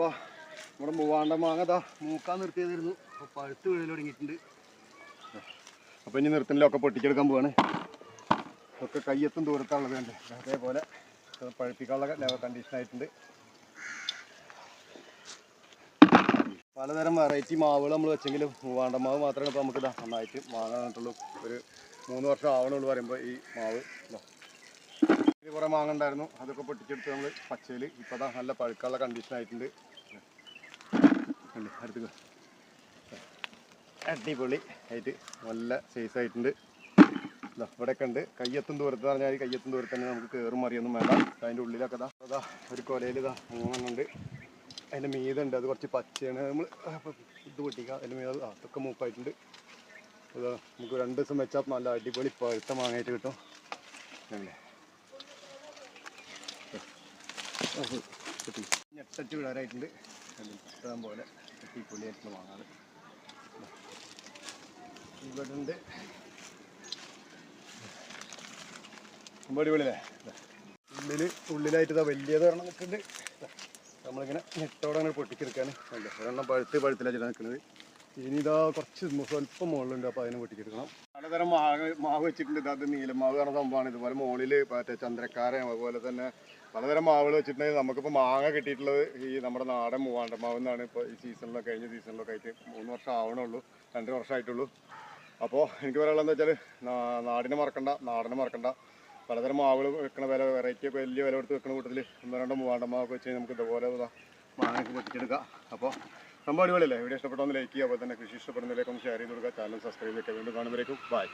അപ്പോൾ നമ്മുടെ മൂവാണ്ട മാങ്ങ ദാ മൂക്കാൻ നിർത്തിയതായിരുന്നു. അപ്പോൾ പഴുത്ത് വീഴൽ തുടങ്ങിയിട്ടുണ്ട്. അപ്പോൾ ഇനി നിർത്തലൊക്കെ പൊട്ടിച്ചെടുക്കാൻ പോവാണ്. ഒക്കെ കയ്യെത്തും ദൂരത്താണുള്ളത് കണ്ട്? അതേപോലെ പഴുപ്പിക്കാനുള്ള കണ്ടീഷൻ ആയിട്ടുണ്ട്. പലതരം വെറൈറ്റി മാവുകൾ നമ്മൾ വെച്ചെങ്കിലും മൂവാണ്ട മാവ് മാത്രമേ ഇപ്പോൾ നമുക്ക് ഇതാ നന്നായിട്ട് മാങ്ങ ഒരു മൂന്ന് വർഷം ആവണുള്ളൂ പറയുമ്പോൾ ഈ മാവ്. ഇതിൽ കുറേ മാങ്ങ ഉണ്ടായിരുന്നു അതൊക്കെ പൊട്ടിച്ചെടുത്ത് നമ്മൾ പച്ചയിൽ ഇപ്പോൾ നല്ല പഴുക്കാനുള്ള കണ്ടീഷൻ ആയിട്ടുണ്ട്. അടുത്ത് അടിപൊളി ആയിട്ട് നല്ല സൈസ് ആയിട്ടുണ്ട്. ഇവിടെയൊക്കെ ഉണ്ട്. കയ്യെത്തും ദൂരത്ത് പറഞ്ഞാൽ കയ്യെത്തും ദൂരത്ത് തന്നെ നമുക്ക് കയറും മറിയൊന്നും വേണ്ട. അതിന്റെ ഉള്ളിലൊക്കെ ഇതാ അതാ ഒരു കൊലയിൽ ഇതാ മൂന്നെണ്ണം ഉണ്ട് അതിന്റെ മീതുണ്ട് അത് കുറച്ച് പച്ചയാണ്. നമ്മൾ ഇത് പൊട്ടിക്കുക അതിന്റെ മീത് അതൊക്കെ മൂപ്പായിട്ടുണ്ട്. അതാ നമുക്ക് രണ്ട് ദിവസം വെച്ചാൽ നല്ല അടിപൊളി പഴുത്ത മാങ്ങയായിട്ട് കിട്ടും. അല്ലേ കിട്ടി വിടാനായിട്ടുണ്ട് ഇഷ്ടം പോലെ അടിപൊളിയായിട്ടുള്ള മാങ്ങാണ് ഇവിടെ ഉണ്ട് അടിപൊളിയല്ലേ? ഉള്ളിൽ ഉള്ളിൽ ഉള്ളിലായിട്ട് ഇതാ വലിയത് ഒരെണ്ണം നിൽക്കുന്നുണ്ട്. നമ്മളിങ്ങനെ ഞെട്ടോടെ അങ്ങനെ പൊട്ടിച്ചെടുക്കാൻ ഒരെണ്ണം പഴുത്ത് പഴുത്തിലാണ് നിൽക്കുന്നത്. ഇനി ഇതാ കുറച്ച് സ്വല്പം മുകളിലുണ്ട് അപ്പോൾ അതിനെ വെട്ടിക്കെടുക്കണം. പലതരം മാവ് മാവ് വെച്ചിട്ടുണ്ട്. ഇതാ നീലമാവ് പറഞ്ഞ സംഭവമാണ്. ഇതുപോലെ മുകളിൽ മറ്റേ ചന്ദ്രക്കാരൻ അതുപോലെ തന്നെ പലതരം മാവുകൾ വെച്ചിട്ടുണ്ടെങ്കിൽ നമുക്കിപ്പോൾ മാങ്ങ കിട്ടിയിട്ടുള്ളത് ഈ നമ്മുടെ നാടൻ മൂവാണ്ട മാവ് എന്നാണ് ഇപ്പോൾ ഈ സീസണിലൊക്കെ കഴിഞ്ഞ സീസണിലൊക്കെ ആയിട്ട് മൂന്ന് വർഷം ആവണുള്ളൂ രണ്ട് വർഷമായിട്ടുള്ളൂ. അപ്പോൾ എനിക്ക് പറയാനുള്ളത് എന്താ വെച്ചാൽ നാടിനെ മറക്കണ്ട നാടിനെ മറക്കണ്ട. പലതരം മാവുകൾ വെക്കണ വില വെറൈറ്റി ഒക്കെ വലിയ വില കൊടുത്ത് വെക്കണ കൂട്ടത്തിൽ ഒന്നോ രണ്ടോ മൂവാണ്ട മാവൊക്കെ വെച്ച് നമുക്ക് ഇതുപോലെ മാങ്ങ മാങ്ങയൊക്കെ പൊട്ടിച്ചെടുക്കാം അപ്പോൾ സംഭവം അടിപൊളിയല്ലേ? വീഡിയോ ഇഷ്ടപ്പെട്ടൊന്ന് ലൈക്ക് ചെയ്യുക അതുപോലെ തന്നെ കൃഷി ഇഷ്ടപ്പെടുന്നതിലേക്ക് ഒന്ന് ഷെയർ ചെയ്ത് കൊടുക്കുക. ചാനൽ സബ്സ്ക്രൈബ് ചെയ്യുക വീണ്ടും കാണുമ്പോഴേക്കും ബൈ